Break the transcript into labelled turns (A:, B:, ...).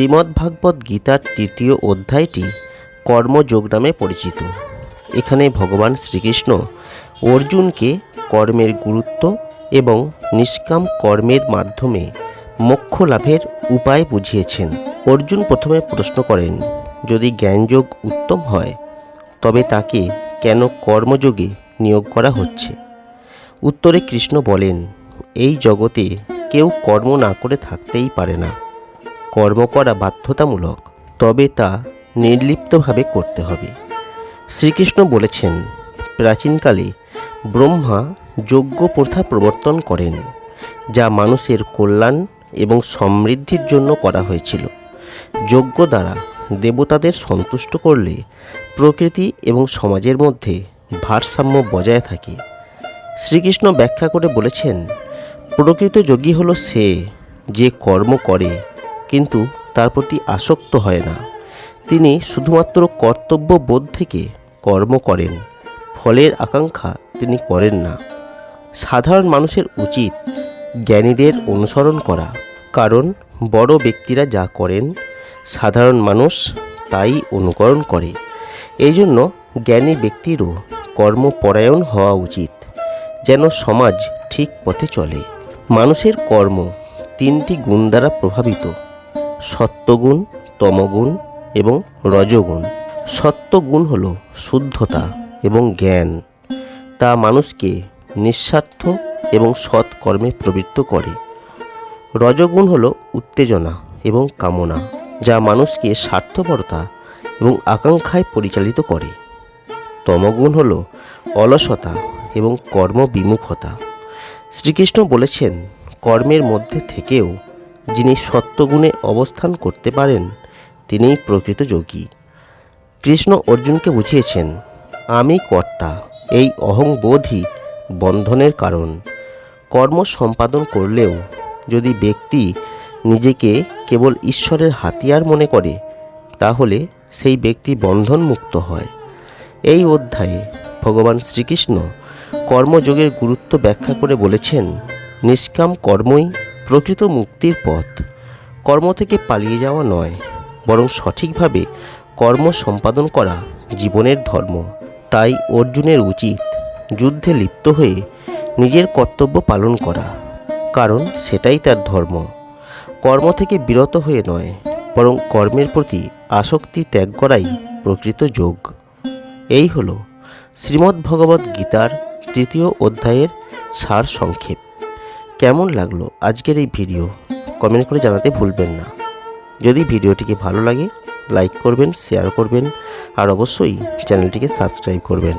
A: শ্রীমদ্ভাগবত গীতার তৃতীয় অধ্যায়টি কর্মযোগ নামে পরিচিত। এখানে ভগবান শ্রীকৃষ্ণ অর্জুনকে কর্মের গুরুত্ব এবং নিষ্কাম কর্মের মাধ্যমে মোক্ষ লাভের উপায় বুঝিয়েছেন। অর্জুন প্রথমে প্রশ্ন করেন, যদি জ্ঞানযোগ উত্তম হয়, তবে তাকে কেন কর্মযোগে নিয়োগ করা হচ্ছে? উত্তরে কৃষ্ণ বলেন, এই জগতে কেউ কর্ম না করে থাকতেই পারে না। কর্ম করা বাধ্যতামূলক, তবে তা নির্লিপ্তভাবে করতে হবে। শ্রীকৃষ্ণ বলেছেন, প্রাচীনকালে ব্রহ্মা যজ্ঞ প্রথা প্রবর্তন করেন, যা মানুষের কল্যাণ এবং সমৃদ্ধির জন্য করা হয়েছিল। যজ্ঞ দ্বারা দেবতাদের সন্তুষ্ট করলে প্রকৃতি এবং সমাজের মধ্যে ভারসাম্য বজায় থাকে। শ্রীকৃষ্ণ ব্যাখ্যা করে বলেছেন, প্রকৃত যোগী হলো সে যে কর্ম করে কিন্তু তার প্রতি আসক্ত হয় না। তিনি শুধুমাত্র কর্তব্য বোধ থেকে কর্ম করেন, ফলের আকাঙ্ক্ষা তিনি করেন না। সাধারণ মানুষের উচিত জ্ঞানীদের অনুসরণ করা, কারণ বড় ব্যক্তিরা যা করেন, সাধারণ মানুষ তাই অনুকরণ করে। এই জন্য জ্ঞানী ব্যক্তিরও কর্মপরায়ণ হওয়া উচিত, যেন সমাজ ঠিক পথে চলে। মানুষের কর্ম তিনটি গুণ দ্বারা প্রভাবিত। সত্যগুণ, তমগুণ এবং রজগুণ। সত্যগুণ হল শুদ্ধতা এবং জ্ঞান। তা মানুষকে নিঃস্বার্থ এবং সৎ কর্মে প্রবৃত্ত করে। রজগুণ হল উত্তেজনা এবং কামনা, যা মানুষকে স্বার্থপরতা এবং আকাঙ্ক্ষায় পরিচালিত করে। তমগুণ হল অলসতা এবং কর্মবিমুখতা। শ্রীকৃষ্ণ বলেছেন, কর্মের মধ্যে থেকেও যিনি সত্যগুণে অবস্থান করতে পারেন, তিনিই প্রকৃত যোগী। কৃষ্ণ অর্জুনকে বুঝিয়েছেন, আমি কর্তা, এই অহংবোধই বন্ধনের কারণ। কর্ম সম্পাদন করলেও যদি ব্যক্তি নিজেকে কেবল ঈশ্বরের হাতিয়ার মনে করে, তাহলে সেই ব্যক্তি বন্ধনমুক্ত হয়। এই অধ্যায়ে ভগবান শ্রীকৃষ্ণ কর্মযোগের গুরুত্ব ব্যাখ্যা করে বলেছেন, নিষ্কাম কর্মই প্রকৃত মুক্তির পথ। কর্ম থেকে পালিয়ে যাওয়া নয়, বরং সঠিকভাবে কর্ম সম্পাদন করা জীবনের ধর্ম। তাই অর্জুনের উচিত যুদ্ধে লিপ্ত হয়ে নিজের কর্তব্য পালন করা, কারণ সেটাই তার ধর্ম। কর্ম থেকে বিরত হয়ে নয়, বরং কর্মের প্রতি আসক্তি ত্যাগ করাই প্রকৃত যোগ। এই হল শ্রীমদ্ ভগবদ্ গীতার তৃতীয় অধ্যায়ের সার সংক্ষেপ কেমন লাগল আজকের এই ভিডিও? কমেন্ট করে জানাতে ভুলবেন না। যদি ভিডিওটিকে ভালো লাগে, লাইক করবেন শেয়ার করবেন, আর অবশ্যই চ্যানেলটিকে সাবস্ক্রাইব করবেন।